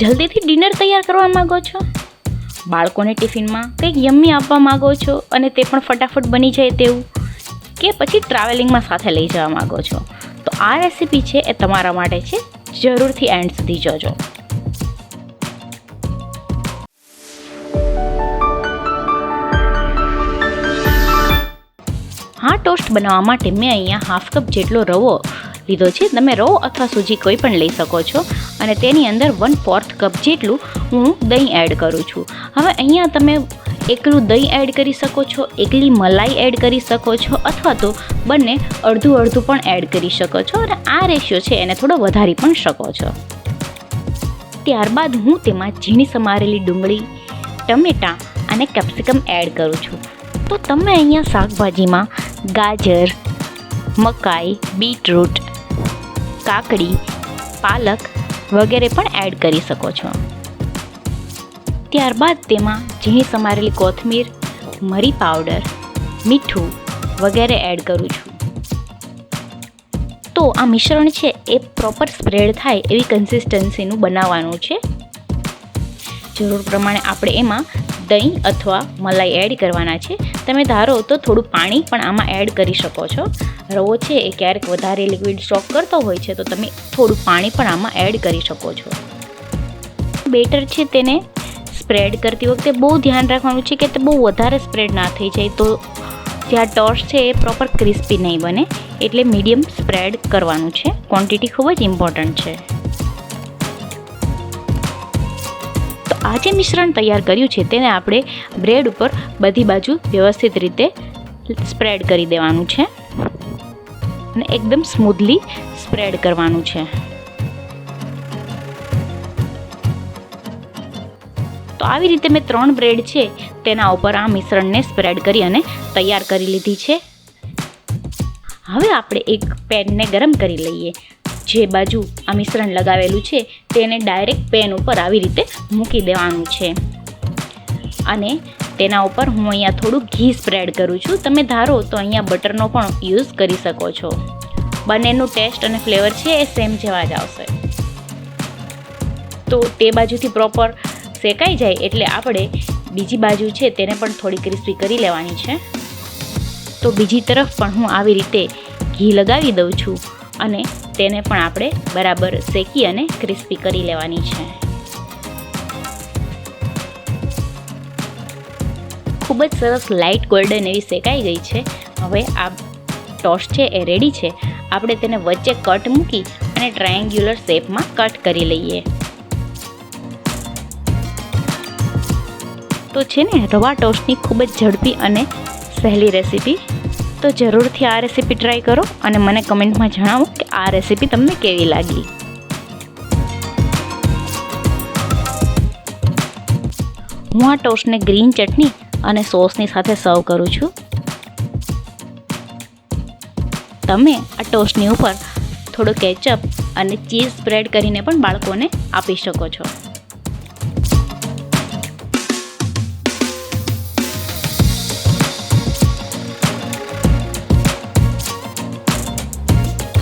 જલ્દીથી ડિનર તૈયાર કરવા માગો છો? બાળકોને ટિફિનમાં કંઈક યમ્મી આપવા માગો છો અને તે પણ ફટાફટ બની જાય તેવું? કે પછી ટ્રાવેલિંગમાં સાથે લઈ જવા માગો છો? તો આ રેસીપી છે એ તમારા માટે છે. જરૂરથી એન્ડ સુધી જોજો. હા ટોસ્ટ બનાવવા માટે મેં અહીંયા હાફ કપ જેટલો રવો લીધો છે. તમે રો અથવા સૂજી કોઈ પણ લઈ શકો છો. અને તેની અંદર વન ફોર્થ કપ જેટલું હું દહીં એડ કરું છું. હવે અહીંયા તમે એકલું દહીં એડ કરી શકો છો, એકલી મલાઈ એડ કરી શકો છો, અથવા તો બંને અડધું અડધું પણ એડ કરી શકો છો. અને આ રેશિયો છે એને થોડો વધારી પણ શકો છો. ત્યારબાદ હું તેમાં ઝીણી સમારેલી ડુંગળી, ટમેટાં અને કેપ્સિકમ એડ કરું છું. તો તમે અહીંયા શાકભાજીમાં ગાજર, મકાઈ બીટરૂટ કાકડી, પાલક વગેરે પણ એડ કરી શકો છો. ત્યારબાદ તેમાં ઝીણી સમારેલી કોથમીર, મરી પાવડર મીઠું વગેરે એડ કરું છું. તો આ મિશ્રણ છે એ પ્રોપર સ્પ્રેડ થાય એવી કન્સિસ્ટન્સીનું બનાવવાનું છે. જરૂર પ્રમાણે આપણે એમાં દહીં અથવા મલાઈ એડ કરવાના છે. તમે ધારો તો થોડું પાણી પણ આમાં એડ કરી શકો છો. રવો છે એ ક્યારેક વધારે લિક્વિડ સ્ટોક કરતો હોય છે તો તમે થોડું પાણી પણ આમાં એડ કરી શકો છો. બેટર છે તેને સ્પ્રેડ કરતી વખતે બહુ ધ્યાન રાખવાનું છે કે તે બહુ વધારે સ્પ્રેડ ના થઈ જાય તો જે આ છે એ પ્રોપર ક્રિસ્પી નહીં બને. એટલે મીડિયમ સ્પ્રેડ કરવાનું છે. ક્વોન્ટિટી ખૂબ જ ઇમ્પોર્ટન્ટ છે. આ જે મિશ્રણ તૈયાર કર્યું છે, તેને આપણે બ્રેડ ઉપર બધી બાજુ વ્યવસ્થિત રીતે સ્પ્રેડ કરી દેવાનું છે અને એકદમ સ્મૂથલી સ્પ્રેડ કરવાનું છે. તો આવી રીતે મેં ત્રણ બ્રેડ છે, તેના ઉપર આ મિશ્રણને સ્પ્રેડ કરી અને તૈયાર કરી લીધી છે. હવે આપણે એક પેનને ગરમ કરી લઈએ. જે બાજુ આ મિશ્રણ લગાવેલું છે તેને ડાયરેક્ટ પેન ઉપર આવી રીતે મૂકી દેવાનું છે. અને તેના ઉપર હું અહીંયા થોડું ઘી સ્પ્રેડ કરું છું. તમે ધારો તો અહીંયા બટરનો પણ યુઝ કરી શકો છો. બંનેનું ટેસ્ટ અને ફ્લેવર છે એ સેમ જેવા જ આવશે. તો તે બાજુથી પ્રોપર શેકાઈ જાય એટલે આપણે બીજી બાજુ છે તેને પણ થોડી ક્રિસ્પી કરી લેવાની છે. તો બીજી તરફ પણ હું આવી રીતે ઘી લગાવી દઉં છું. અને તેને પણ આપણે બરાબર શેકી અને ક્રિસ્પી કરી લેવાની છે. ખૂબ જ સરસ લાઇટ ગોલ્ડન એવી શેકાઈ ગઈ છે. હવે આ ટોસ્ટ છે એ રેડી છે. આપણે તેને વચ્ચે કટ મૂકી અને ટ્રાયેન્ગ્યુલર શેપમાં કટ કરી લઈએ. તો છે ને, રવા ટોસ્ટની ખૂબ જ ઝડપી અને સહેલી રેસીપી તો જરૂરથી આ રેસીપી ટ્રાય કરો અને મને કમેન્ટમાં જણાવો કે આ રેસીપી તમને કેવી લાગી. હું આ ટોસ્ટને ગ્રીન ચટણી અને સોસની સાથે સર્વ કરું છું. તમે આ ટોસ્ટની ઉપર થોડો કેચઅપ અને ચીઝ સ્પ્રેડ કરીને પણ બાળકોને આપી શકો છો.